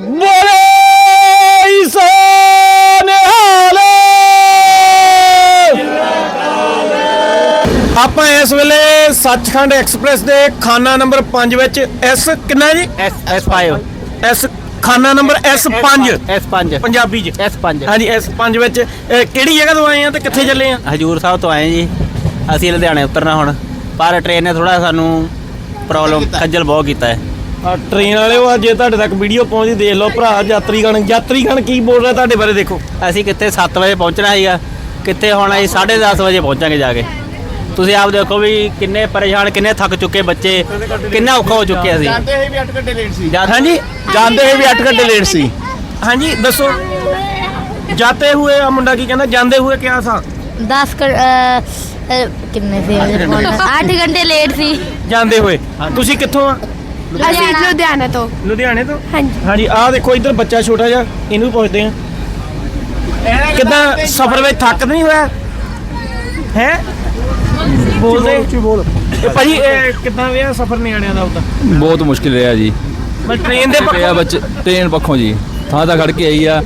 ਬੋਲੇ ਆਪਾਂ ਇਸ ਵੇਲੇ ਸੱਚਖੰਡ ਐਕਸਪ੍ਰੈਸ ਦੇ ਖਾਨਾ ਨੰਬਰ 5 ਵਿੱਚ ਐਸ ਕਿੰਨਾ ਜੀ? ਐਸ ਐਸ 5 ਐਸ ਖਾਨਾ ਨੰਬਰ S5 ਐਸ 5 ਪੰਜਾਬੀ ਚ। ਐਸ 5 ਹਾਂਜੀ S5 ਵਿੱਚ ਕਿਹੜੀ ਜਗ੍ਹਾ ਤੋਂ ਆਏ ਆ ਤੇ ਕਿੱਥੇ ਚੱਲੇ ਆ? ਹਜੂਰ ਸਾਹਿਬ ਤੋਂ ਆਏ ਜੀ। ਅਸੀਂ ਲੁਧਿਆਣੇ ਉਤਰਨਾ ਹੁਣ। ਪਰ ਟ੍ਰੇਨ ਨੇ ਥੋੜਾ ਸਾਨੂੰ ਪ੍ਰੋਬਲਮ ਖੱਜਲ ਬਹੁਤ ਕੀਤਾ ਹੈ। ਟ੍ਰੇਨ ਵਾਲਿਓ ਆ ਜੇ ਤੁਹਾਡੇ ਤੱਕ ਵੀਡੀਓ ਪਹੁੰਚੀ ਦੇਖ ਲਓ ਭਰਾ ਯਾਤਰੀ ਗਣ ਯਾਤਰੀ ਗਣ ਕੀ ਬੋਲ ਰਿਹਾ ਤੁਹਾਡੇ ਬਾਰੇ ਦੇਖੋ। ਅਸੀਂ ਕਿੱਥੇ 7 ਵਜੇ ਪਹੁੰਚਣਾ ਹੈਗਾ ਕਿੱਥੇ ਹੁਣ ਅਸੀਂ 10:30 ਵਜੇ ਪਹੁੰਚਾਂਗੇ ਜਾ ਕੇ। ਤੁਸੀਂ ਆਪ ਦੇਖੋ ਵੀ ਕਿੰਨੇ ਪਰੇਸ਼ਾਨ ਕਿੰਨੇ ਥੱਕ ਚੁੱਕੇ ਬੱਚੇ ਕਿੰਨਾ ਔਖਾ ਹੋ ਚੁੱਕਿਆ ਸੀ। ਜਾਂਦੇ ਲੇਟ ਸੀ। ਹਾਂਜੀ ਜਾਂਦੇ ਹੀ ਵੀ 8 ਘੰਟੇ ਲੇਟ ਸੀ। ਹਾਂਜੀ ਦੱਸੋ। ਜਾਂਦੇ ਹੋਏ ਆ ਮੁੰਡਾ ਕੀ ਕਹਿੰਦਾ ਜਾਂਦੇ ਹੋਏ ਕਿਹਾ ਸਾ 10 ਕਿੰਨੇ ਸੀ? 8 ਘੰਟੇ। ਲੇਟ ਸੀ। ਜਾਂਦੇ ਹੋਏ। ਤੁਸੀਂ ਕਿੱਥੋਂ ਆ? ਅਸੀਂ ਲੁਧਿਆਣਾ ਤੋਂ। ਲੁਧਿਆਣੇ ਤੋਂ? ਹਾਂਜੀ। ਹਾਂਜੀ ਆਹ ਦੇਖੋ ਇੱਧਰ ਬੱਚਾ ਛੋਟਾ ਜਿਹਾ ਇਹਨੂੰ ਵੀ ਪੁੱਛਦੇ ਆ ਕਿਦਾਂ ਸਫ਼ਰ ਵਿੱਚ ਥੱਕ ਤਾਂ ਨਹੀਂ ਹੋਇਆ? ਹੈ? ਬੋਲਦੇ? ਬੋਲ ਇਹ ਭਾਜੀ ਇਹ ਕਿਦਾਂ ਰਿਹਾ ਸਫ਼ਰ ਨਿਆਣਿਆਂ ਦਾ ਉਹਦਾ ਬਹੁਤ ਮੁਸ਼ਕਿਲ ਰਿਹਾ ਜੀ। ਮੈਂ ਟ੍ਰੇਨ ਦੇ ਪਿਆ ਪੱਖੋਂ? ਬੱਚੇ ਟ੍ਰੇਨ ਪੱਖੋਂ ਜੀ। ਥਾਂ ਤਾਂ ਖੜ ਕੇ ਆਈ ਆ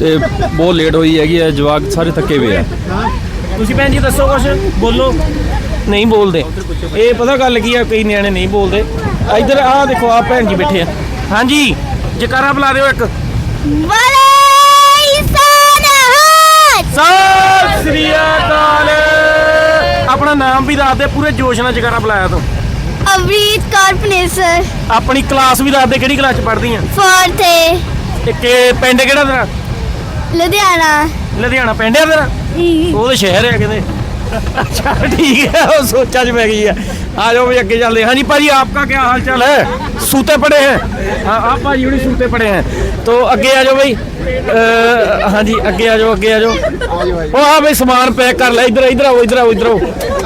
ਤੇ ਬਹੁਤ ਲੇਟ ਹੋਈ ਹੈਗੀ ਆ ਜਵਾਕ ਸਾਰੇ ਥੱਕੇ ਹੋਏ ਆ। ਤੁਸੀਂ ਭੈਣ ਜੀ ਦੱਸੋ ਕੁਛ? ਬੋਲੋ। ਨਹੀਂ ਬੋਲਦੇ। ਇਹ ਪਤਾ ਗੱਲ ਕੀ ਆ ਕਈ ਨਿਆਣੇ ਨਹੀਂ ਬੋਲਦੇ। ਇੱਧਰ ਆਹ ਦੇਖੋ ਆ ਭੈਣ ਜੀ ਬੈਠੇ ਆ। ਹਾਂਜੀ ਜਕਾਰਾ ਬੁਲਾ ਦਿਓ ਇੱਕ। ਬੜੇ ਇਨਸਾਨ ਸਤਿ ਸ੍ਰੀ ਅਕਾਲ। ਆਪਣਾ ਨਾਮ ਵੀ ਦੱਸ ਦੇ ਪੂਰੇ ਜੋਸ਼ ਨਾਲ ਜਕਾਰਾ ਬੁਲਾਇਆ ਤੂੰ। ਅਵਰੀਤ ਕੌਰ ਪਨੇਸਰ ਆਪਣੀ ਕਲਾਸ ਵੀ ਦੱਸ ਦੇ ਕਿਹੜੀ ਕਲਾਸ ਚ ਪੜਦੀ ਆ? ਫੋਰਥ ਏ ਇੱਕ ਪਿੰਡ ਕਿਹੜਾ ਤੇਰਾ? ਲੁਧਿਆਣਾ। ਲੁਧਿਆਣਾ ਪਿੰਡ ਆ ਤੇਰਾ? ਉਹ ਸ਼ਹਿਰ ਆ ਕਿਤੇ। अच्छा ठीक है वो सोचा च मैं गई है आ जाओ भाई आगे चलते हैं हाँ जी भाजी आपका क्या हाल चाल है सूते पड़े हैं हाँ आप भाजी भी सूते पड़े हैं तो आगे आ जाओ भाई अ, हाँ जी आगे आ जाओ आगे आ जाओ ओ हाँ भाई सामान पैक कर ले इधर इधर आओ इधर आओ इधर आओ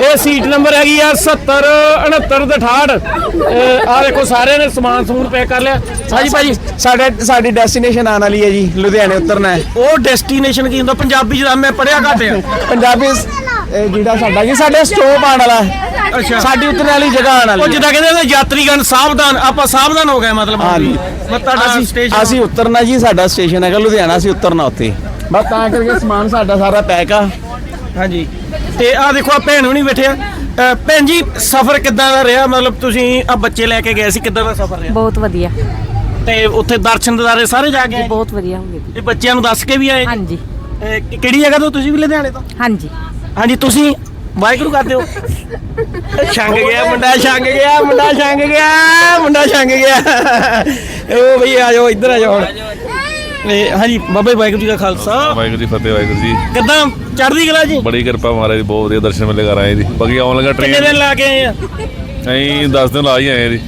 ਇਹ ਸੀਟ ਨੰਬਰ ਹੈਗੀ ਆ 70 69 ਤੇ 68 ਆ ਦੇਖੋ ਸਾਰਿਆਂ ਨੇ ਸਮਾਨ ਸਮੂਨ ਪੈਕ ਕਰ ਲਿਆ ਹਾਂਜੀ ਭਾਜੀ ਸਾਡੇ ਸਾਡੀ ਡੈਸਟੀਨੇਸ਼ਨ ਆਉਣ ਵਾਲੀ ਹੈ ਜੀ ਲੁਧਿਆਣੇ ਉਤਰਨਾ ਹੈ ਉਹ ਡੈਸਟੀਨੇਸ਼ਨ ਕੀ ਹੁੰਦਾ ਪੰਜਾਬੀ ਚ ਤਾਂ ਮੈਂ ਪੜਿਆ ਘੱਟ ਆ ਪੰਜਾਬੀ ਸ- ਇਹ ਜਿਹੜਾ ਸਾਡਾ ਜੀ ਸਾਡੇ ਸਟੋਪ ਆਉਣ ਵਾਲਾ ਹੈ। ਅੱਛਾ। ਸਾਡੀ ਉਤਰਨ ਵਾਲੀ ਜਗ੍ਹਾ ਉਹ ਵਾਲੀ ਹੈ। ਜਿੱਦਾਂ ਕਹਿੰਦੇ ਨੇ ਯਾਤਰੀਗਣ ਸਾਵਧਾਨ ਆਪਾਂ ਸਾਵਧਾਨ ਹੋ ਗਏ ਮਤਲਬ ਹਾਂਜੀ। ਮੈਂ ਤੁਹਾਡਾ ਅਸੀਂ ਸਟੇਸ਼ਨ ਅਸੀਂ ਉਤਰਨਾ ਜੀ ਸਾਡਾ ਸਟੇਸ਼ਨ ਹੈਗਾ ਲੁਧਿਆਣਾ ਅਸੀਂ ਉਤਰਨਾ ਉੱਥੇ। ਬਸ ਤਾਂ ਕਰਕੇ ਸਮਾਨ ਸਾਡਾ ਸਾਰਾ ਪੈਕ ਆ। ਹਾਂਜੀ। ਤੇ ਆ ਦੇਖੋ ਆ ਭੈਣ ਹੁਣੀ ਬੈਠੇ ਆ। ਅ, ਭੈਣ ਜੀ ਸਫ਼ਰ ਕਿੱਦਾਂ ਦਾ ਰਿਹਾ? ਮਤਲਬ ਤੁਸੀਂ ਆ ਬੱਚੇ ਲੈ ਕੇ ਗਏ ਸੀ ਕਿੱਦਾਂ ਦਾ ਸਫ਼ਰ ਰਿਹਾ? ਬਹੁਤ ਵਧੀਆ। ਤੇ ਉੱਥੇ ਦਰਸ਼ਨ ਦਿਦਾਰੇ ਸਾਰੇ ਜਾ ਕੇ? ਬਹੁਤ ਵਧੀਆ ਹੋ ਗਈ ਤੇ ਬੱਚਿਆਂ ਨੂੰ ਦੱਸ ਕੇ ਵੀ ਆਏ? ਹਾਂਜੀ। ਕਿ- ਕਿਹੜੀ ਜਗ੍ਹਾ ਤੋਂ ਤੁਸੀਂ ਵੀ ਲੁਧਿਆਣੇ ਤੋਂ? ਹਾਂਜੀ। ਹਾਂਜੀ ਤੁਸੀਂ ਵਾਹਿਗੁਰੂ ਕਰਦੇ ਹੋ। ਛੰਗ ਗਿਆ ਮੁੰਡਾ ਛੰਗ ਗਿਆ ਮੁੰਡਾ ਛੰਗ ਗਿਆ ਮੁੰਡਾ ਛੰਗ ਗਿਆ। ਉਹ ਭਈ ਆ ਜਾਓ ਇੱਧਰ ਆ ਜਾਓ ਹੁਣ। ਇਹ ਹਾਂਜੀ ਬਾਬਾ ਜੀ ਵਾਹਿਗੁਰੂ ਜੀ ਦਾ ਖਾਲਸਾ। ਵਾਹਿਗੁਰੂ ਜੀ ਫਤਿਹ ਵਾਹਿਗੁਰੂ ਜੀ। ਕਿੱਦਾਂ? ਚੜ੍ਹਦੀ ਕਲਾ ਜੀ? ਬੜੀ ਕਿਰਪਾ ਮਹਾਰਾਜ ਦੀ ਬਹੁਤ ਵਧੀਆ ਦਰਸ਼ਨ ਮਿਲੇ ਕਰ ਆਏ ਜੀ ਬਾਕੀ ਆਉਣ ਲੱਗਾ ਕਿੰਨੇ ਟ੍ਰੇਨ ਦਿਨ ਲਾ ਕੇ ਆਏ ਆ? ਅਸੀਂ 10 ਦਿਨ ਲਾ ਹੀ ਆਏ ਜੀ।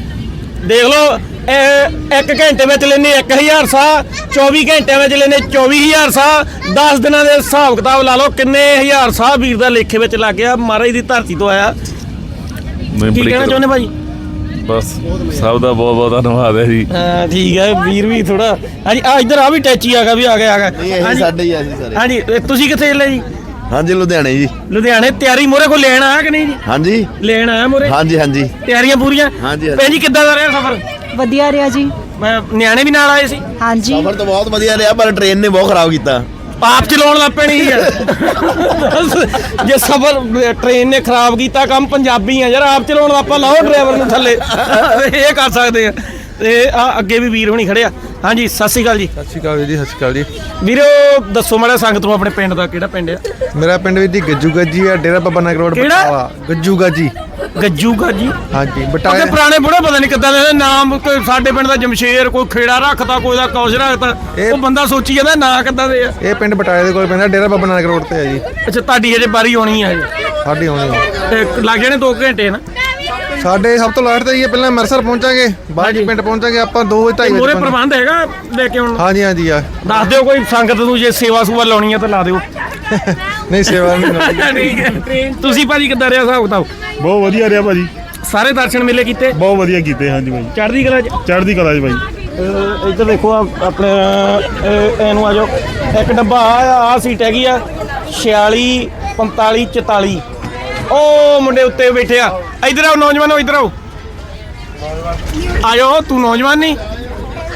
ਦੇਖ ਲਓ ਇਹ ਇੱਕ ਘੰਟੇ ਵਿੱਚ ਲੈਨੇ 1000 ਸਾਹ 24 ਘੰਟਿਆਂ ਵਿੱਚ ਲੈਨੇ 24000 ਸਾਹ 10 ਦਿਨਾਂ ਦੇ ਹਿਸਾਬ ਕਿਤਾਬ ਲਾ ਲਓ ਕਿੰਨੇ ਹਜ਼ਾਰ ਸਾਹ ਵੀਰ ਦਾ ਲੇਖੇ ਵਿੱਚ ਲੱਗ ਗਿਆ ਮਹਾਰਾਜ ਦੀ ਧਰਤੀ ਤੋਂ ਆਇਆ। ਕੀ ਬੜੀ ਕਹਿਣਾ ਚਾਹੁੰਦੇ। ਭਾਜੀ? ਬਸ ਸਭ ਦਾ ਬਹੁਤ ਬਹੁਤ ਧੰਨਵਾਦ ਹੈ ਜੀ। ਹਾਂ ਠੀਕ ਹੈ ਵੀਰ ਵੀ ਥੋੜਾ ਹਾਂਜੀ ਆ ਇੱਧਰ ਆ ਵੀ ਟੈਚੀ ਆ ਗਿਆ ਵੀ ਆ ਗਿਆ ਆ ਗਿਆ। ਹਾਂਜੀ। ਹੀ ਆ ਅਸੀਂ ਸਾਰੇ। ਹਾਂਜੀ ਤੁਸੀਂ ਕਿੱਥੇ ਚੱਲੇ ਜੀ? ਹਾਂਜੀ ਲੁਧਿਆਣੇ ਜੀ। ਲੁਧਿਆਣੇ ਤਿਆਰੀ ਮੋਰੇ ਕੋ ਲੈਣ ਆਇਆ ਕਿ ਨਹੀਂ ਜੀ? ਹਾਂਜੀ। ਲੈਣ ਆਇਆ ਮੋਰੇ? ਹਾਂਜੀ ਹਾਂਜੀ। ਤਿਆਰੀਆਂ ਪੂਰੀਆਂ? ਹਾਂਜੀ, ਹਾਂਜੀ। ਭੈਣ ਜੀ ਕਿੱਦਾਂ ਦਾ ਰਿਹਾ ਸਫ਼ਰ? ਵਧੀਆ ਰਿਹਾ ਜੀ। ਮੈਂ ਨਿਆਣੇ ਵੀ ਨਾਲ ਆਏ ਸੀ। ਹਾਂਜੀ। ਸਫ਼ਰ ਤਾਂ ਬਹੁਤ ਵਧੀਆ ਰਿਹਾ ਪਰ ਟ੍ਰੇਨ ਨੇ ਬਹੁਤ ਖਰਾਬ ਕੀਤਾ। ਆਪ ਚਲਾਉਣ ਲੱਗ ਪੈਣੀ ਹੈ ਜੇ ਸਫਰ ਟ੍ਰੇਨ ਨੇ ਖਰਾਬ ਕੀਤਾ ਕੰਮ ਪੰਜਾਬੀ ਆ ਯਾਰ ਆਪ ਚਲਾਉਣ ਦਾ ਆਪਾਂ ਲਾਓ ਡਰਾਈਵਰ ਨੂੰ ਥੱਲੇ। ਇਹ ਕਰ ਸਕਦੇ ਆ। ਤੇ ਆ ਅੱਗੇ ਵੀ ਵੀਰ ਹੁਣੀ ਖੜੇ ਆ। ਹਾਂਜੀ ਸਤਿ ਸ਼੍ਰੀ ਅਕਾਲ ਜੀ। ਸਤਿ ਸ਼੍ਰੀ ਅਕਾਲ ਜੀ ਸਤਿ ਸ਼੍ਰੀ ਅਕਾਲ ਜੀ। ਵੀਰੋ ਦੱਸੋ ਮਾੜਾ ਸੰਗਤ ਨੂੰ ਆਪਣੇ ਪਿੰਡ ਦਾ ਕਿਹੜਾ ਪਿੰਡ ਆ? ਮੇਰਾ ਪਿੰਡ ਵਿੱਚ ਜੀ ਗੱਜੂ ਗੱਜੀ ਆ ਡੇਰਾ ਬਾਬਾ ਨਾਨਕ ਰੋਡ ਕਿਹੜਾ? ਗੱਜੂ ਗੱਜੀ ਗੱਜੂ ਜੀ ਹਾਂਜੀ ਬਟਾਲਾ। ਪੁਰਾਣੇ ਬੁੜੇ ਪਤਾ ਨਹੀਂ ਕਿੱਦਾਂ ਦੇ ਨੇ, ਨਾਮ ਕੋਈ ਸਾਡੇ ਪਿੰਡ ਦਾ ਜਮਸ਼ੇਰ ਕੋਈ ਖੇੜਾ ਰੱਖਦਾ ਕੋਈ ਦਾ ਕੌਸ਼ ਰੱਖਦਾ। ਇਹ- ਉਹ ਬੰਦਾ ਸੋਚੀ ਜਾਂਦਾ ਨਾਂ ਕਿੱਦਾਂ ਦੇ ਆ। ਇਹ ਪਿੰਡ ਬਟਾਲੇ ਦੇ ਕੋਲ ਪੈਂਦਾ ਡੇਰਾ ਬਾਬਾ ਨਾਨਕ ਰੋਡ ਤੇ ਆ ਜੀ। ਅੱਛਾ ਤੁਹਾਡੀ ਹਜੇ ਬਾਰੀ ਆਉਣੀ ਆ ਹਜੇ। ਸਾਡੀ ਹੋਣੀ ਆ। ਤੇ ਲੱਗ ਜਾਣੇ 2 ਘੰਟੇ ਨਾ? ਸਾਡੇ ਸਭ ਤੋਂ ਲਾਸਟ ਤੇ ਇਹ ਪਹਿਲਾਂ ਅੰਮ੍ਰਿਤਸਰ ਪਹੁੰਚਾਂਗੇ ਬਾਅਦ ਚ ਪਿੰਡ ਪਹੁੰਚਾਂਗੇ ਆਪਾਂ 2 ਵਜੇ 2:30 ਮੋਰੇ ਵਜੇ ਪ੍ਰਬੰਧ ਹੈਗਾ ਲੈ ਕੇ ਆਉਣ? ਹਾਂਜੀ ਹਾਂਜੀ ਆ। ਦੱਸ ਦਿਓ ਕੋਈ ਸੰਗਤ ਨੂੰ ਜੇ ਸੇਵਾ ਸੂਵਾ ਲਾਉਣੀ ਆ ਤਾਂ ਲਾ ਦਿਓ। ਨਹੀਂ ਸੇਵਾ ਨਹੀਂ ਲਾਉਣੀ। ਠੀਕ ਹੈ ਤੁਸੀਂ ਭਾਜੀ ਕਿੱਦਾਂ ਰਿਹਾ ਹਿਸਾਬ ਕਿਤਾਬ? ਬਹੁਤ ਵਧੀਆ ਰਿਹਾ ਭਾਜੀ। ਸਾਰੇ ਦਰਸ਼ਨ ਮੇਲੇ ਕੀਤੇ? ਬਹੁਤ ਵਧੀਆ ਕੀਤੇ ਹਾਂਜੀ ਭਾਈ। ਚੜ੍ਹਦੀ ਕਲਾ ਚ? ਚੜ੍ਹਦੀ ਕਲਾ ਜੀ ਭਾਈ। ਅਹ ਇੱਧਰ ਦੇਖੋ ਆ ਆਪਣੇ ਅਹ ਇਹਨੂੰ ਆ ਜਾਓ। ਇੱਕ ਡੱਬਾ ਆ ਆ ਸੀਟ ਹੈਗੀ ਆ 46 45 44 ਉਹ ਮੁੰਡੇ ਉੱਤੇ ਬੈਠੇ ਆ। ਇੱਧਰ ਆਓ ਨੌਜਵਾਨੋ ਇੱਧਰ ਆਓ। ਆ ਜਾਓ ਤੂੰ ਨੌਜਵਾਨ ਨਹੀਂ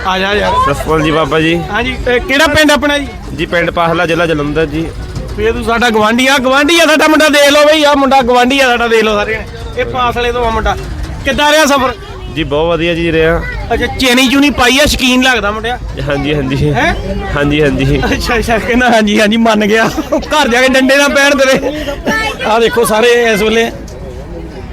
ਆ ਜਾ ਯਾਰ ਸਸਪਾਲ ਜੀ ਬਾਬਾ ਜੀ। ਹਾਂਜੀ ਇਹ ਕਿਹੜਾ ਪਿੰਡ ਆਪਣਾ ਜੀ? ਜੀ ਪਿੰਡ ਪਾਹਲਾ ਜ਼ਿਲ੍ਹਾ ਜਲੰਧਰ ਜੀ। ਫੇਰ ਤੂੰ ਸਾਡਾ ਗਵਾਂਢੀ ਆ ਗਵਾਂਢੀ ਆ ਸਾਡਾ ਮੁੰਡਾ ਦੇਖ ਲਓ ਬਈ ਆ ਮੁੰਡਾ ਗਵਾਂਢੀ ਆ ਸਾਡਾ ਦੇਖ ਲਓ ਸਾਰੇ। ਇਹ ਪਾਸਲੇ ਤੋਂ ਆ ਮੁੰਡਾ। ਕਿੱਦਾਂ ਰਿਹਾ ਸਫ਼ਰ? ਜੀ ਬਹੁਤ ਵਧੀਆ ਜੀ ਰਿਹਾ। ਅੱਛਾ ਚੇਨੀ ਚੂਨੀ ਪਾਈ ਆ ਸ਼ਕੀਨ ਲੱਗਦਾ ਮੁੰਡਿਆ। ਹਾਂਜੀ ਹਾਂਜੀ। ਹੈਂ? ਹਾਂਜੀ ਹਾਂਜੀ। ਅੱਛਾ ਅੱਛਾ ਕਹਿੰਦਾ ਹਾਂਜੀ ਹਾਂਜੀ ਮੰਨ ਗਿਆ। ਘਰ ਜਾ ਕੇ ਡੰਡੇ ਨਾ ਪੈਣ ਤੇਰੇ ਆ ਦੇਖੋ ਸਾਰੇ ਇਸ ਵੇਲੇ।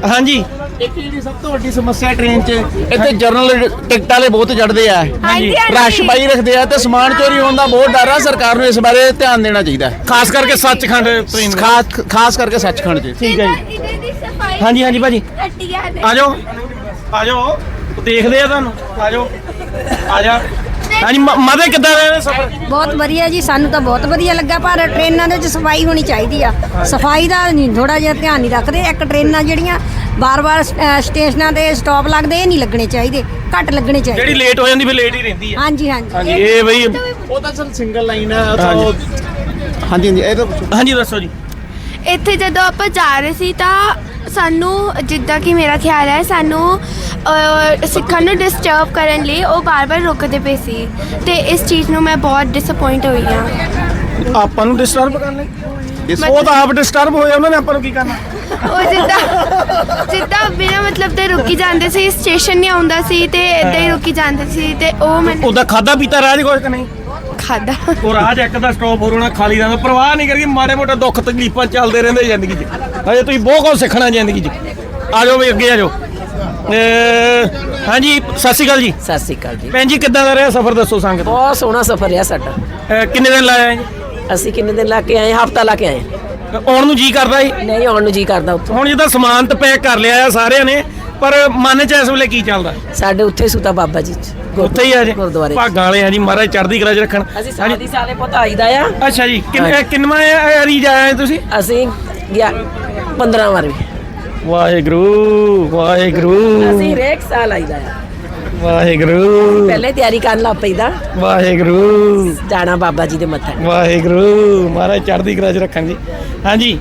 ਹਾਂਜੀ। ਇੱਕ ਜਿਹੜੀ ਸਭ ਤੋਂ ਵੱਡੀ ਸਮੱਸਿਆ ਟ੍ਰੇਨ 'ਚ ਇੱਥੇ ਜਰਨਲ ਟਿਕਟਾਂ ਵਾਲੇ ਬਹੁਤ ਚੜਦੇ ਆ। ਹਾਂਜੀ, ਹਾਂਜੀ। ਰਸ਼ ਪਾਈ ਰੱਖਦੇ ਆ ਤੇ ਸਮਾਨ ਚੋਰੀ ਹੋਣ ਦਾ ਬਹੁਤ ਡਰ ਆ ਸਰਕਾਰ ਨੂੰ ਇਸ ਬਾਰੇ ਧਿਆਨ ਦੇਣਾ ਚਾਹੀਦਾ ਹੈ। ਖਾਸ ਕਰਕੇ ਸੱਚਖੰਡ ਟ੍ਰੇਨ ਖਾਸ ਖਾਸ ਕਰਕੇ ਸੱਚਖੰਡ 'ਚ। ਠੀਕ ਹੈ ਜੀ। ਇਹਦੇ ਦੀ ਸਫ਼ਾਈ ਹਾਂਜੀ ਹਾਂਜੀ ਭਾਜੀ। ਘਟੀਆ ਨੇ। ਆ ਜਾਓ। ਆ ਜਾਓ। ਦੇਖਦੇ ਆ ਤੁਹਾਨੂੰ। ਆ ਜਾਓ ਆ ਜਾ ਹਾਂਜੀ ਮ- ਮਦੇ ਕਿੱਦਾਂ ਰਹੇ ਸਫ਼ਰ? ਬਹੁਤ ਵਧੀਆ ਜੀ ਸਾਨੂੰ ਤਾਂ ਬਹੁਤ ਵਧੀਆ ਲੱਗਾ ਪਰ ਟ੍ਰੇਨਾਂ ਦੇ ਵਿੱਚ ਸਫ਼ਾਈ ਹੋਣੀ ਚਾਹੀਦੀ ਆ। ਸਫ਼ਾਈ ਦਾ ਨਹੀਂ ਥੋੜਾ ਜਿਹਾ ਧਿਆਨ ਨਹੀਂ ਰੱਖਦੇ ਇੱਕ ਟ੍ਰੇਨਾਂ ਜਿਹੜੀਆਂ ਬਾਰ-ਬਾਰ ਸਟੇਸ਼ਨਾਂ ਤੇ ਸਟਾਪ ਲੱਗਦੇ ਇਹ ਨਹੀਂ ਲੱਗਣੇ ਚਾਹੀਦੇ ਘੱਟ ਲੱਗਣੇ ਜਿਹੜੀ ਚਾਹੀਦੇ ਲੇਟ ਹੋ ਜਾਂਦੀ ਫਿਰ ਲੇਟ ਹੀ ਰਹਿੰਦੀ ਹੈ ਹਾਂਜੀ ਹਾਂਜੀ। ਹਾਂਜੀ ਇਹ ਬਈ ਉਹ ਤਾਂ ਸਰ ਸਿੰਗਲ ਲਾਈਨ ਹੈ ਉਹ ਹਾਂਜੀ। ਹਾਂਜੀ ਇਹ ਤਾਂ ਹਾਂਜੀ ਦੱਸੋ ਜੀ। ਇੱਥੇ ਜਦੋਂ ਆਪਾਂ ਜਾ ਰਹੇ ਸੀ ਤਾਂ ਸਾਨੂੰ ਜਿੱਦਾਂ ਕਿ ਮੇਰਾ ਖਿਆਲ ਹੈ ਸਾਨੂੰ ਅਹ, ਸਿੱਖਾਂ ਨੂੰ ਡਿਸਟਰਬ ਕਰਨ ਲਈ ਉਹ ਬਾਰ-ਬਾਰ ਰੁਕਦੇ ਪਏ ਸੀ ਤੇ ਇਸ ਚੀਜ਼ ਨੂੰ ਮੈਂ ਬਹੁਤ ਡਿਸਪਾਇੰਟ ਹੋਈ ਹਾਂ। ਆਪਾਂ ਨੂੰ ਡਿਸਟਰਬ ਕਰਨ ਲਈ? ਉਹ ਤਾਂ ਆਪ ਡਿਸਟਰਬ ਹੋਏ ਉਹਨਾਂ ਨੇ ਆਪਾਂ ਨੂੰ ਕੀ ਕਰਨਾ? ਉਹ ਜਿੱਦਾਂ ਜਿੱਦਾਂ ਬਿਨਾਂ ਮਤਲਬ ਤੇ ਰੁਕੀ ਜਾਂਦੇ ਸੀ ਸਟੇਸ਼ਨ ਨਹੀਂ ਆਉਂਦਾ ਸੀ ਤੇ ਏਦਾਂ ਹੀ ਰੁਕੀ ਜਾਂਦੇ ਸੀ ਤੇ ਉਹ ਮੈਂ ਉਹਦਾ ਖਾਦਾ ਪੀਤਾ ਰਾਜ ਕੁਛ ਕਿ ਨਹੀਂ? ਖਾਦਾ ਉਹ ਰਾਜ ਇੱਕ ਦਾ ਸਟਾਪ ਹੋਰ ਹੋਣਾ ਖਾਲੀ ਦਾ ਪਰਵਾਹ ਨਹੀਂ ਕਰੀ ਮਾੜੇ ਮੋਟੇ ਦੁੱਖ ਤਕਲੀਫਾਂ ਚੱਲਦੇ ਰਹਿੰਦੇ ਜ਼ਿੰਦਗੀ 'ਚ। ਹਜੇ ਤੁਸੀਂ ਬਹੁਤ ਕੁਝ ਸਿੱਖਣਾ ਜ਼ਿੰਦਗੀ 'ਚ। ਆ ਜਾਓ ਵੀ ਅੱਗੇ ਆ ਜਾਓ। ਅਹ, ਹਾਂਜੀ ਸਤਿ ਸ਼੍ਰੀ ਅਕਾਲ ਜੀ। ਸਤਿ ਸ੍ਰੀ ਅਕਾਲ ਜੀ। ਭੈਣ ਜੀ ਕਿੱਦਾਂ ਦਾ ਰਿਹਾ ਸਫ਼ਰ ਦੱਸੋ ਸੰਗਤ? ਬਹੁਤ ਸੋਹਣਾ ਸਫ਼ਰ ਰਿਹਾ ਸਾਡਾ। ਅਹ, ਕਿੰਨੇ ਦਿਨ ਲਾਇਆ ਜੀ? ਅਸੀਂ ਕਿੰਨੇ ਦਿਨ ਲਾ ਕੇ ਆਏ ਹਫਤਾ ਲਾ ਕੇ ਆਏ। ਆਉਣ ਨੂੰ ਜੀ ਕਰਦਾ ਸੀ? ਨਹੀਂ ਆਉਣ ਨੂੰ ਜੀ ਕਰਦਾ ਉੱਥੋਂ। ਹੁਣ ਜਿੱਦਾਂ ਸਮਾਨ ਤਾਂ ਪੈਕ ਕਰ ਲਿਆ ਆ ਸਾਰਿਆਂ ਨੇ ਪਰ ਮਨ 'ਚ ਇਸ ਵੇਲੇ ਕੀ ਚੱਲਦਾ? ਸਾਡੇ ਉੱਥੇ ਸੁਤਾ ਬਾਬਾ ਜੀ ਚ ਉੱਥੇ ਹੀ ਆ ਜੀ? ਗੁਰਦੁਆਰੇ 'ਚ। ਭਾਗਾਂ ਵਾਲੇ ਆ ਜੀ ਮਹਾਰਾਜ ਚੜ੍ਹਦੀ ਕਲਾ 'ਚ ਰੱਖਣ। ਅਸੀਂ ਸਾਲ ਦੀ ਸਾਲੇ ਪੁੱਤ ਆਈਦਾ ਆ। ਅੱਛਾ ਜੀ ਕਿੰਨੇ ਕਿੰਨਵਾਂ ਰੀਜ ਆਇਆ ਤੁਸੀਂ? ਅਸੀਂ ਗਿਆ 15 ਵਾਰ ਵੀ। ਵਾਹਿਗੁਰੂ ਵਾਹਿਗੁਰੂ। ਅਸੀਂ ਹਰੇਕ ਸਾਲ ਆਈਦਾ ਆ। ਵਾਹਿਗੁਰੂ। ਪਹਿਲੇ ਤਿਆਰੀ ਕਰਨ ਲੱਗ ਪਈਦਾ। ਵਾਹਿਗੁਰੂ। ਜਾਣਾ ਬਾਬਾ ਜੀ ਦੇ ਮੱਥੇ। ਵਾਹਿਗੁਰੂ। ਮਹਾਰਾਜ ਚੜ੍ਹਦੀ ਕਲਾ 'ਚ ਰੱਖਣ ਜੀ। ਹਾਂਜੀ।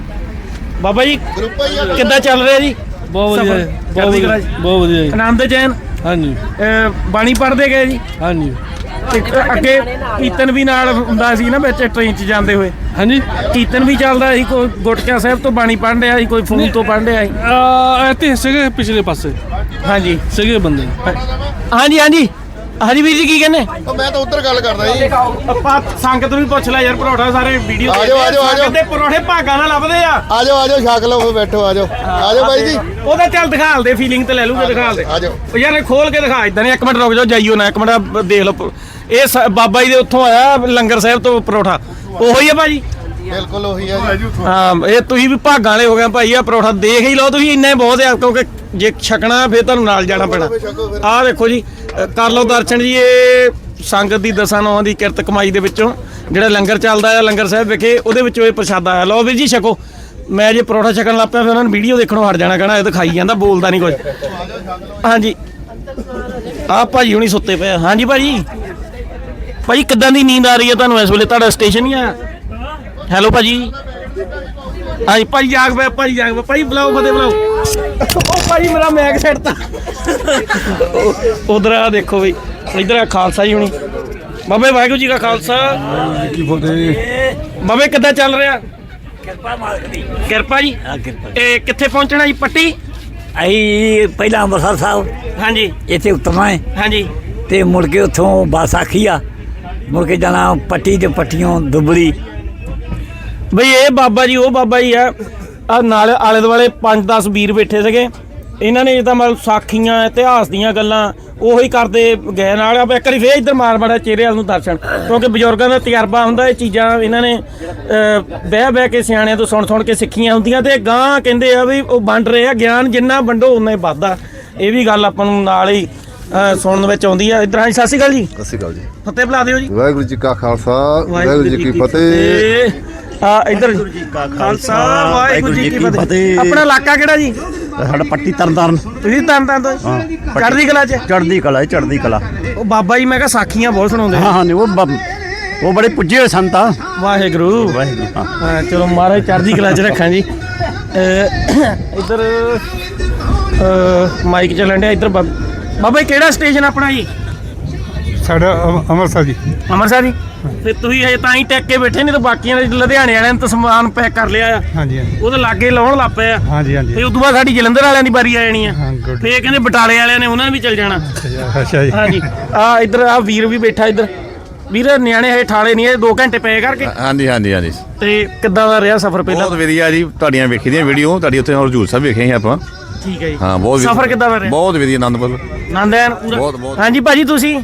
ਬਾਬਾ ਜੀ ਕਿੱਦਾਂ ਚੱਲ ਰਿਹਾ ਜੀ? ਬਹੁਤ ਵਧੀਆ ਬਹੁਤ ਚੜ੍ਹਦੀ ਵਧੀਆ। ਬਹੁਤ ਵਧੀਆ ਜੀ। ਆਨੰਦ ਚੈਨ ਹਾਂਜੀ। ਬਾਣੀ ਪੜ੍ਹਦੇ ਗਏ ਜੀ? ਹਾਂਜੀ। ਤੇ ਅੱਗੇ ਕੀਰਤਨ ਵੀ ਨਾਲ ਹੁੰਦਾ ਸੀ ਨਾ ਵਿੱਚ ਟ੍ਰੇਨ 'ਚ ਜਾਂਦੇ ਹੋਏ। ਹਾਂਜੀ। ਕੀਰਤਨ ਵੀ ਚੱਲਦਾ ਸੀ ਕੋਈ ਗੁਟਕਿਆ ਸਾਹਿਬ ਤੋਂ ਬਾਣੀ ਪੜ੍ਹ ਰਿਹਾ ਸੀ ਕੋਈ ਫੋਨ ਤੋਂ ਪੜ੍ਹ ਰਿਹਾ ਸੀ। ਆ ਇੱਥੇ ਸੀਗੇ ਪਿਛਲੇ ਪਾਸੇ। ਹਾਂਜੀ। ਸੀਗੇ ਬੰਦੇ। ਹਾਂਜੀ ਹਾਂਜੀ। ਹਾਂਜੀ ਵੀਰ ਜੀ ਕੀ ਕਹਿੰਦੇ? ਉਹ ਮੈਂ ਤਾਂ ਉੱਧਰ ਗੱਲ ਕਰਦਾ ਜੀ। ਆਪਾਂ ਸੰਗਤ ਨੂੰ ਵੀ ਪੁੱਛ ਲੈ ਯਾਰ ਪਰੌਠਾ ਸਾਰੇ ਵੀਡੀਓ ਆ ਜਾਓ, ਆ ਜਾਓ, ਆ ਜਾਓ। ਦੇ ਪਰੌਠੇ ਭਾਗਾਂ ਨਾਲ ਲੱਭਦੇ ਆ। ਆ ਜਾਓ ਆ ਜਾਓ ਛਕ ਲਓ ਫਿਰ ਬੈਠੋ ਆ ਜਾਓ। ਆ ਜਾਓ ਬਾਈ ਜੀ। ਉਹਦਾ ਚੱਲ ਦਿਖਾਲ ਦੇ ਫੀਲਿੰਗ ਤੇ ਲੈ ਲੂਗੇ ਦਿਖਾਲ ਦੇ। ਆ ਜਾਓ। ਉਹ ਯਾਰ ਇਹ ਖੋਲ ਕੇ ਦਿਖਾ ਇਦਾਂ ਨਹੀਂ ਇੱਕ ਮਿੰਟ ਰੁਕ ਜਾਓ ਜਾਈਓ ਨਾ ਇੱਕ ਮਿੰਟ ਆਹ ਦੇਖ ਲਓ। ਇਹ ਸ- ਬਾਬਾ ਜੀ ਦੇ ਉੱਥੋਂ ਆਇਆ ਲੰਗਰ ਸਾਹਿਬ ਤੋਂ ਪਰੌਠਾ। ਉਹੀ ਆ ਭਾਜੀ। ਬਿਲਕੁਲ ਉਹੀ ਆ ਜੀ। ਹਾਂ ਇਹ ਤੁਸੀਂ ਵੀ ਭਾਗਾਂ ਵਾਲੇ ਹੋ ਗਏ ਭਾਈ ਆ ਪਰੌਠਾ ਦੇਖ ਹੀ ਲਓ ਤੁਸੀਂ ਇੰਨਾ ਹੀ ਬਹੁਤ ਆ ਕਿਉਂਕਿ ਜੇ ਛਕਣਾ ਫੇਰ ਤੁਹਾਨੂੰ ਨਾਲ ਜਾਣਾ ਪੈਣਾ। ਆਹ ਦੇਖੋ ਜੀ ਅ, ਕਰ ਲਓ ਦਰਸ਼ਨ ਜੀ ਇਹ ਸੰਗਤ ਦੀ ਦਸਾਂ ਨੌਂ ਦੀ ਕਿਰਤ ਕਮਾਈ ਦੇ ਵਿੱਚੋਂ ਜਿਹੜਾ ਲੰਗਰ ਚੱਲਦਾ ਆ ਲੰਗਰ ਸਾਹਿਬ ਵਿਖੇ ਉਹਦੇ ਵਿੱਚੋਂ ਇਹ ਪ੍ਰਸ਼ਾਦਾ ਆ। ਲਓ ਵੀਰ ਜੀ ਛਕੋ। ਮੈਂ ਜੇ ਪਰੌਠਾ ਛਕਣ ਲੱਗ ਪਿਆ ਫਿਰ ਉਹਨਾਂ ਨੂੰ ਵੀਡੀਓ ਦੇਖਣੋਂ ਹਟ ਜਾਣਾ ਕਹਣਾ ਇਹ ਤਾਂ ਖਾਈ ਜਾਂਦਾ ਬੋਲਦਾ ਨਹੀਂ ਕੁਝ ਹਾਂਜੀ। ਆਹ ਭਾਜੀ ਹੁਣੀ ਸੁੱਤੇ ਪਏ ਆ। ਹਾਂਜੀ ਭਾਜੀ। ਭਾਜੀ ਕਿੱਦਾਂ ਦੀ ਨੀਂਦ ਆ ਰਹੀ ਹੈ ਤੁਹਾਨੂੰ ਇਸ ਵੇਲੇ? ਤੁਹਾਡਾ ਸਟੇਸ਼ਨ ਹੀ ਆ? ਹੈਲੋ ਭਾਜੀ। ਹਾਂਜੀ ਭਾਈ ਜਾਗ ਪਿਆ ਭਾਈ ਜਾਗ ਪਿਆ ਭਾਈ ਬੁਲਾਓ ਫਤੇ ਬੁਲਾਓ। ਉਹ ਭਾਈ ਮੇਰਾ ਮੈਗ ਛੱਡਤਾ ਉਧਰ ਆ ਦੇਖੋ ਬਈ ਇਧਰ ਆ ਖਾਲਸਾ ਜੀ ਹੁਣੀ। ਬਾਬੇ ਵਾਹਿਗੁਰੂ ਜੀ ਕਾ ਖਾਲਸਾ। ਕੀ ਫਤਿਹ ਬਾਬੇ ਕਿੱਦਾਂ ਚੱਲ ਰਿਹਾ? ਕਿਰਪਾ ਮਾਲਕ ਦੀ। ਕਿਰਪਾ ਜੀ। ਇਹ ਕਿੱਥੇ ਪਹੁੰਚਣਾ ਜੀ ਪੱਟੀ? ਅਸੀਂ ਪਹਿਲਾਂ ਅੰਮ੍ਰਿਤਸਰ ਸਾਹਿਬ। ਹਾਂਜੀ। ਇੱਥੇ ਉਤਰਨਾ ਹੈ। ਹਾਂਜੀ। ਤੇ ਮੁੜ ਕੇ ਉੱਥੋਂ ਬੱਸ ਆਖੀ ਆ। ਮੁੜ ਕੇ ਜਾਣਾ ਪੱਟੀ ਤੇ ਪੱਟੀਆਂ ਦੁਬਲੀ। ਬਈ ਇਹ ਬਾਬਾ ਜੀ ਉਹ ਬਾਬਾ ਜੀ ਆ। ਆ ਨਾਲ ਆਲੇ ਦੁਆਲੇ 5-10 ਵੀਰ ਬੈਠੇ ਸੀਗੇ। ਇਹਨਾਂ ਨੇ ਜਿੱਦਾਂ ਮਤਲਬ ਸਾਖੀਆਂ ਇਤਿਹਾਸ ਦੀਆਂ ਗੱਲਾਂ ਉਹੀ ਕਰਦੇ ਗਏ ਨਾਲ। ਆਪਾਂ ਇੱਕ ਵਾਰੀ ਫੇਰ ਇੱਧਰ ਮਾਰ ਮਾੜਾ ਚਿਹਰੇ ਵੱਲ ਨੂੰ ਦਰਸ਼ਨ ਕਿਉਂਕਿ ਬਜ਼ੁਰਗਾਂ ਦਾ ਤਜਰਬਾ ਹੁੰਦਾ ਇਹ ਚੀਜ਼ਾਂ ਇਹਨਾਂ ਨੇ ਬਹਿ ਬਹਿ ਕੇ ਸਿਆਣਿਆਂ ਤੋਂ ਸੁਣ ਸੁਣ ਕੇ ਸਿੱਖੀਆਂ ਹੁੰਦੀਆਂ ਤੇ ਗਾਂ ਕਹਿੰਦੇ ਆ ਵੀ ਉਹ ਵੰਡ ਰਹੇ ਆ ਗਿਆਨ ਜਿੰਨਾ ਵੰਡੋ ਉਨਾ ਹੀ ਵੱਧਦਾ। ਇਹ ਵੀ ਗੱਲ ਆਪਾਂ ਨੂੰ ਨਾਲ ਹੀ ਸੁਣਨ ਵਿੱਚ ਆਉਂਦੀ ਆ। ਇਧਰ ਹਾਂ ਸਤਿ ਸ਼੍ਰੀ ਅਕਾਲ ਜੀ। ਸਤਿ ਸ਼੍ਰੀ ਅਕਾਲ ਜੀ। ਫਤਿਹ ਬੁਲਾ ਦਿਓ ਜੀ। ਵਾਹਿਗੁਰੂ ਜੀ ਕਾ ਖਾਲਸਾ ਵਾਹਿਗੁਰੂ ਜੀ ਕੀ ਫਤਿਹ। ਆ ਇਧਰ ਖਾਲਸਾ ਵਾਹਿਗੁਰੂ ਜੀ ਕੀ ਫਤਿਹ। ਆਪਣਾ ਇਲਾਕਾ ਕਿਹੜਾ ਜੀ? ਸਾਡਾ ਪੱਟੀ ਤਰਨਤਾਰਨ। ਤੁਸੀਂ ਤਨ ਤੋਂ? ਚੜ੍ਹਦੀ ਕਲਾ ਚ? ਚੜ੍ਹਦੀ ਕਲਾ ਚੜ੍ਹਦੀ ਕਲਾ। ਉਹ ਬਾਬਾ ਜੀ ਮੈਂ ਕਿਹਾ ਸਾਖੀਆਂ ਬਹੁਤ ਸੁਣਾਉਂਦੇ ਹਾਂ ਹਾਂ ਨਹੀਂ ਉਹ ਬ- ਉਹ ਬੜੇ ਪੁੱਜੇ ਹੋਏ ਸੰਤ ਆ। ਵਾਹਿਗੁਰੂ। ਵਾਹਿਗੁਰੂ ਹਾਂ। ਹਾਂ ਚਲੋ ਮਹਾਰਾਜ ਚੜ੍ਹਦੀ ਕਲਾ ਚ ਰੱਖਾਂ ਜੀ। ਇਧਰ ਮਾਈਕ ਚੱਲਣ ਡਿਆ ਇਧਰ ਬਾਬਾ ਜੀ ਕਿਹੜਾ ਸਟੇਸ਼ਨ ਆਪਣਾ ਜੀ? ਸਾਡਾ ਅਮ- ਅੰਮ੍ਰਿਤਸਰ ਜੀ। ਅੰਮ੍ਰਿਤਸਰ ਜੀ? ਤੇ ਤੁਸੀਂ ਹਜੇ ਤਾਂ ਹੀ ਟੈਕ ਕੇ ਬੈਠੇ ਨਹੀਂ ਤਾਂ ਬਾਕੀਆਂ ਨੇ ਲੁਧਿਆਣੇ ਵਾਲਿਆਂ ਨੇ ਤਾਂ ਸਮਾਨ ਪੈਕ ਕਰ ਲਿਆ ਆ। ਹਾਂਜੀ ਹਾਂਜੀ। ਉਹਦੇ ਲਾਗੇ ਲਾਉਣ ਲੱਗ ਪਏ ਆ। ਹਾਂਜੀ ਹਾਂਜੀ। ਤੇ ਉਦੋਂ ਬਾਅਦ ਸਾਡੀ ਜਲੰਧਰ ਵਾਲਿਆਂ ਦੀ ਵਾਰੀ ਆ ਜਾਣੀ ਆ। ਹਾਂ ਗੁੱਡ। ਫੇਰ ਕਹਿੰਦੇ ਬਟਾਲੇ ਵਾਲਿਆਂ ਨੇ ਉਹਨਾਂ ਨੇ ਵੀ ਚੱਲ ਜਾਣਾ। ਅੱਛਾ ਜੀ ਹਾਂਜੀ। ਆ ਇੱਧਰ ਆ ਵੀਰ ਵੀ ਬੈਠਾ ਇੱਧਰ। ਵੀਰ ਨਿਆਣੇ ਹਜੇ ਠਾਲੇ ਨਹੀਂ ਇਹ 2 ਘੰਟੇ ਪਏ ਕਰਕੇ। ਹਾਂਜੀ ਹਾਂਜੀ ਹਾਂਜੀ। ਤੇ ਕਿੱਦਾਂ ਦਾ ਰਿਹਾ ਸਫ਼ਰ ਪਹਿਲਾਂ? ਬਹੁਤ ਵਧੀਆ ਜੀ ਤੁਹਾਡੀਆਂ ਵੇਖੀ ਦੀਆਂ ਵੀਡੀਓ ਤੁਹਾਡੀ ਉੱਥੇ ਹਜ਼ੂਰ ਸਾਹਿਬ ਵੇਖੇ ਸੀ ਆਪਾਂ। ਠੀਕ ਹੈ ਜੀ। ਹਾਂ ਬਹੁਤ ਵਧੀਆ- ਸਫ਼ਰ ਕਿੱਦਾਂ ਦਾ ਰਿਹਾ? ਬਹੁਤ ਵਧੀਆ ਆਨੰਦਪੁਰ। ਨੰਦੈਨ ਪੂਰਾ। ਬਹੁਤ- ਬਹੁਤ। ਹਾਂਜੀ ਭਾਜੀ ਤੁਸੀਂ?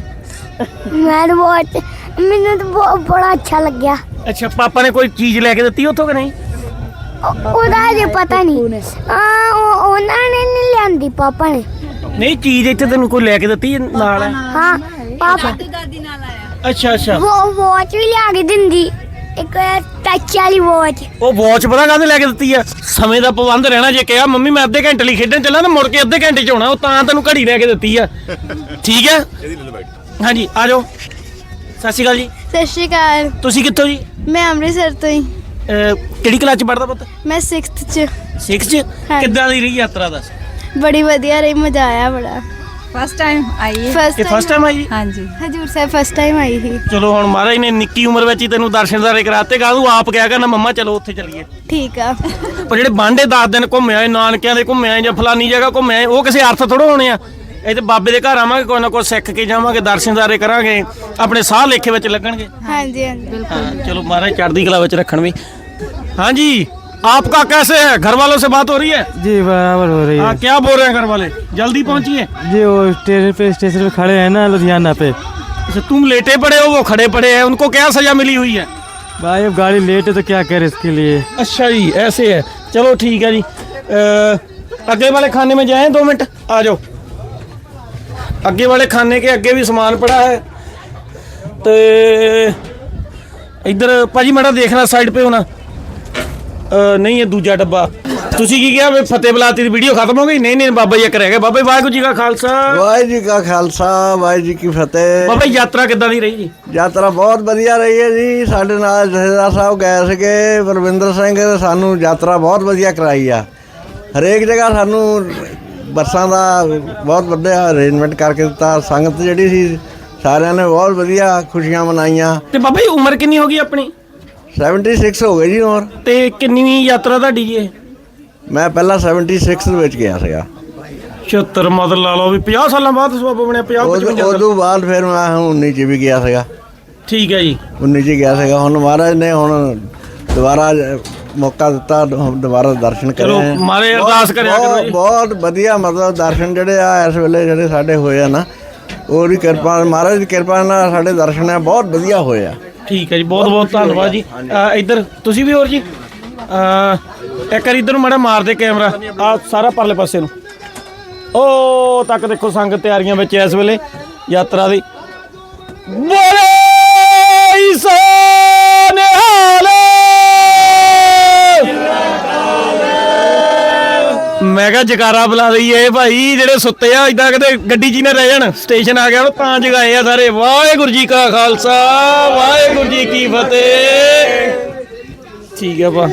ਮੈਂ ਬਹੁਤ ਮੈਨੂੰ ਤਾਂ ਬਹੁਤ ਬੜਾ ਅੱਛਾ ਲੱਗਿਆ। ਅੱਛਾ ਪਾਪਾ ਨੇ ਕੋਈ ਚੀਜ਼ ਲੈ ਕੇ ਦਿੱਤੀ ਉੱਥੋਂ ਕਿ ਨਹੀਂ? ਉਹਦਾ ਜੇ ਪਤਾ ਨਹੀਂ। ਆ ਉਹਨਾਂ ਨੇ ਨਹੀਂ ਲਿਆਂਦੀ ਪਾਪਾ ਨੇ। ਨਹੀਂ ਚੀਜ਼ ਇੱਥੇ ਤੈਨੂੰ ਕੋਈ ਲੈ ਕੇ ਦਿੱਤੀ ਹੈ ਨਾਲ ਹਾਂ ਪਾਪਾ ਅੱਛਾ ਅੱਛਾ। ਉਹ ਵਾਚ ਵੀ ਲਿਆ ਕੇ ਦਿੰਦੀ। ਇੱਕ ਟੱਚ ਵਾਲੀ ਵਾਚ ਉਹ ਵਾਚ ਪਤਾ ਕਾਹਦੇ ਲੈ ਕੇ ਦਿੱਤੀ ਆ? ਸਮੇਂ ਦਾ ਪਾਬੰਦ ਰਹਿਣਾ ਜੇ ਕਿਹਾ ਮੰਮੀ ਮੈਂ ਅੱਧੇ ਘੰਟੇ ਲਈ ਖੇਡਣ ਚੱਲਾਂ ਤਾਂ ਮੁੜ ਕੇ ਅੱਧੇ ਘੰਟੇ ਚ ਆਉਣਾ ਉਹ ਤਾਂ ਤੈਨੂੰ ਘੜੀ ਲੈ ਕੇ ਦਿੱਤੀ ਆ। ਠੀਕ ਹੈ ਹਾਂਜੀ ਆ ਜਾਓ। ਸਤਿ ਸ਼੍ਰੀ ਅਕਾਲ ਜੀ। ਸਤਿ ਸ਼੍ਰੀ ਅਕਾਲ। ਤੁਸੀਂ ਕਿੱਥੋਂ ਜੀ? ਮੈਂ ਅੰਮ੍ਰਿਤਸਰ ਤੋਂ ਹੀ। ਅਹ, ਕਿਹੜੀ ਕਲਾਸ ਚ ਪੜਦਾ ਪੁੱਤ? ਮੈਂ 6th ਚ। 6 ਚ? ਹਾਂਜੀ। ਕਿੱਦਾਂ ਦੀ ਰਹੀ ਯਾਤਰਾ ਦਾ ਬੜੀ ਵਧੀਆ ਰਹੀ ਮਜ਼ਾ ਆਇਆ ਬੜਾ। ਫਸਟ ਟਾਈਮ ਆਈ ਫਸਟ ਇਹ ਫਸਟ ਟਾਈਮ ਆਈ? ਜੀ ਹਾਂਜੀ। ਹਜੂਰ ਸਾਹਿਬ ਫਸਟ ਟਾਈਮ ਆਈ ਸੀ। ਚਲੋ ਹੁਣ ਮਹਾਰਾਜ ਨੇ ਨਿੱਕੀ ਉਮਰ ਵਿੱਚ ਹੀ ਤੈਨੂੰ ਦਰਸ਼ਨਦਾਰੇ ਕਰਾਤੇ ਗਾ ਤੂੰ ਆਪ ਕਿਹਾ ਕਰਨਾ ਮੰਮਾ ਚਲੋ ਉੱਥੇ ਚੱਲੀਏ। ਠੀਕ ਆ। ਪਰ ਜਿਹੜੇ ਬਾਂਡੇ 10 ਦਿਨ ਘੁੰਮੇ ਆਏ ਨਾਨਕਿਆਂ ਦੇ ਘੁੰਮੇ ਆਏ ਜਾਂ ਫਲਾਨੀ ਜਗ੍ਹਾ ਘੁੰਮੇ ਆਏ ਉਹ ਕਿਸੇ ਅਰਥ ਥੋੜੋ ਹੋਣੇ ਆ। ਇਹ ਤੇ ਬਾਬੇ ਦੇ ਘਰ ਆਵਾਂਗੇ ਕੋਈ ਨਾ ਕੋਈ ਸਿੱਖ ਕੇ ਜਾਵਾਂਗੇ ਦਰਸ਼ਨਦਾਰੇ ਕਰਾਂਗੇ ਆਪਣੇ ਸਾਹ ਲੇਖੇ ਵਿੱਚ ਲੱਗਣਗੇ ਹਾਂਜੀ ਹਾਂਜੀ हाँ, चलो महाराज चढ़ती कला बच रखन भी हाँ जी आपका कैसे है घर वालों से बात हो रही है जी बराबर हो रही हाँ क्या बोल रहे हैं घर वाले जल्दी पहुंचिए जी वो स्टेशन पे स्टेशन पे खड़े हैं ना लुधियाना पे अच्छा, तुम लेटे पड़े हो वो खड़े पड़े हैं उनको क्या सजा मिली हुई है भाई अब गाड़ी लेट है तो क्या करे इसके लिए अच्छा जी ऐसे है चलो ठीक है जी अ, आगे वाले खाने में जाएं दो मिनट आ जाओ ਅੱਗੇ ਵਾले ਖਾਨੇ ਕੇ ਅੱਗੇ ਵੀ ਸਮਾਨ ਪੜਾ ਹੈ। ਤੇ ਇੱਧਰ ਭਾਜੀ ਮੜਾ ਦੇਖਣਾ ਸਾਈਡ ਪੇ ਹੋਣਾ। ਨਹੀਂ ਇਹ ਦੂਜਾ ਡੱਬਾ। ਤੁਸੀਂ ਕੀ ਕਿਹਾ ਵੀ ਫਤਿਹ ਬਲਾਤੀ ਦੀ ਵੀਡੀਓ ਖਤਮ ਹੋ ਗਈ? ਨਹੀਂ ਨਹੀਂ ਬਾਬਾ ਜੀ ਇੱਕ ਬਾਬਾ ਜੀ ਵਾਹਿਗੁਰੂ ਜੀ ਕਾ ਖਾਲਸਾ। ਵਾਹਿਗੁਰੂ ਜੀ ਕਾ ਖਾਲਸਾ ਵਾਹਿਗੁਰੂ ਜੀ ਕੀ ਫਤਿਹ। ਬਾਬਾ ਜੀ ਯਾਤਰਾ ਕਿੱਦਾਂ ਦੀ ਰਹੀ ਜੀ? ਯਾਤਰਾ ਬਹੁਤ ਵਧੀਆ ਰਹੀ ਹੈ ਜੀ। ਸਾਡੇ ਨਾਲ ਜਥੇਦਾਰ ਸਾਹਿਬ ਗਏ ਸੀਗੇ ਪਰਵਿੰਦਰ ਸਿੰਘ ਸਾਨੂੰ ਯਾਤਰਾ ਬਹੁਤ ਵਧੀਆ ਕਰਾਈ ਆ। ਹਰੇਕ ਜਗ੍ਹਾ ਸਾਨੂੰ ਬੱਸਾਂ ਦਾ ਬਹੁਤ ਵਧੀਆ ਅਰੇਂਜਮੈਂਟ ਕਰਕੇ ਦਿੱਤਾ। ਸੰਗਤ ਜਿਹੜੀ ਸੀ ਸਾਰਿਆਂ ਨੇ ਬਹੁਤ ਵਧੀਆ ਖੁਸ਼ੀਆਂ ਮਨਾਈਆਂ। ਤੇ ਬਾਬਾ ਜੀ ਉਮਰ ਕਿੰਨੀ ਹੋ ਗਈ ਆਪਣੀ? 76 ਹੋ ਗਏ ਜੀ ਹੋਰ ਤੇ ਕਿੰਨੀ ਯਾਤਰਾ ਤੁਹਾਡੀ ਇਹ? ਮੈਂ ਪਹਿਲਾਂ 76 ਦੇ ਵਿੱਚ ਗਿਆ ਸੀਗਾ। 76 ਮਤਲਬ ਲਾ ਲਓ ਵੀ 50 ਸਾਲਾਂ ਬਾਅਦ ਸਵਾਬ ਬਣਿਆ 50 ਉਦੋਂ 55 ਉਦੋਂ ਬਾਅਦ ਫਿਰ ਮੈਂ ਹੁਣ 19 ਚ ਵੀ ਗਿਆ ਸੀਗਾ। ਠੀਕ ਹੈ ਜੀ। 19 ਚ ਗਿਆ ਸੀਗਾ। ਹੁਣ ਮਹਾਰਾਜ ਨੇ ਹੁਣ ਦੁਬਾਰਾ ਮੌਕਾ ਦਿੱਤਾ ਦੁਬਾਰਾ ਦਰਸ਼ਨ ਚਲੋ, ਬਹੁਤ- ਅਰਦਾਸ ਕਰਿਆ ਕਰੋ ਜੀ। ਬਹੁਤ ਬਹੁਤ ਵਧੀਆ ਮਤਲਬ ਦਰਸ਼ਨ ਜਿਹੜੇ ਆ ਇਸ ਵੇਲੇ ਜਿਹੜੇ ਸਾਡੇ ਹੋਏ ਆ ਨਾ ਉਹਦੀ ਕਿਰਪਾ ਮਹਾਰਾਜ ਦੀ ਕਿਰਪਾ ਨਾਲ ਸਾਡੇ ਦਰਸ਼ਨ ਆ ਬਹੁਤ ਵਧੀਆ ਹੋਏ ਆ। ਠੀਕ ਹੈ ਜੀ ਬਹੁਤ ਬਹੁਤ ਧੰਨਵਾਦ ਜੀ। ਅ, ਇੱਧਰ ਤੁਸੀਂ ਵੀ ਹੋਰ ਜੀ? ਅ, ਇੱਕ ਵਾਰੀ ਇੱਧਰ ਨੂੰ ਮਾੜਾ ਮਾਰ ਦੇ ਕੈਮਰਾ। ਆ ਸਾਰਾ ਪਰਲੇ ਪਾਸੇ ਨੂੰ। ਉਹ ਤੱਕ ਦੇਖੋ ਸੰਗਤ ਤਿਆਰੀਆਂ ਵਿੱਚ ਇਸ ਵੇਲੇ ਯਾਤਰਾ ਦੀ। ਬੋਲੇ ਈਸਾ ਮੈਂ ਕਿਹਾ ਜਕਾਰਾ ਬੁਲਾ ਦਈਏ ਭਾਈ, ਜਿਹੜੇ ਸੁੱਤੇ ਆ ਇਦਾਂ ਕਿਤੇ ਗੱਡੀ 'ਚ ਹੀ ਨਾ ਰਹਿ ਜਾਣ। ਸਟੇਸ਼ਨ ਆ ਗਿਆ, ਉਹ ਤਾਂ ਜਗਾਏ ਆ ਸਾਰੇ। ਵਾਹਿਗੁਰੂ ਜੀ ਕਾ ਖਾਲਸਾ, ਵਾਹਿਗੁਰੂ ਜੀ ਕੀ ਫਤਿਹ। ਠੀਕ ਹੈ ਪਾ